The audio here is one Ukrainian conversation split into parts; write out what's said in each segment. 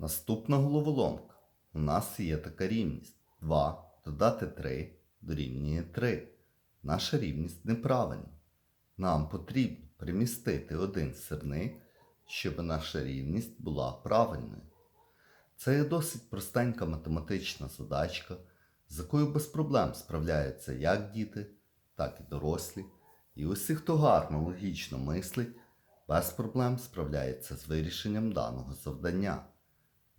Наступна головоломка. У нас є така рівність. 2 додати 3 дорівнює 3. Наша рівність неправильна. Нам потрібно примістити один сирник, щоб наша рівність була правильною. Це є досить простенька математична задачка, з якою без проблем справляються як діти, так і дорослі. І усі, хто гарно логічно мислить, без проблем справляється з вирішенням даного завдання.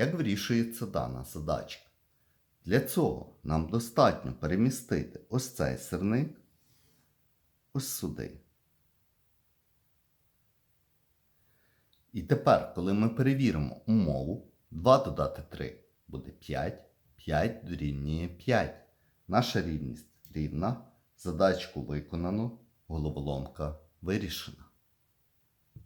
Як вирішується дана задачка? Для цього нам достатньо перемістити ось цей сирник ось сюди. І тепер, коли ми перевіримо умову, 2 додати 3 буде 5, 5 дорівнює 5. Наша рівність рівна. Задачку виконано, головоломка вирішена.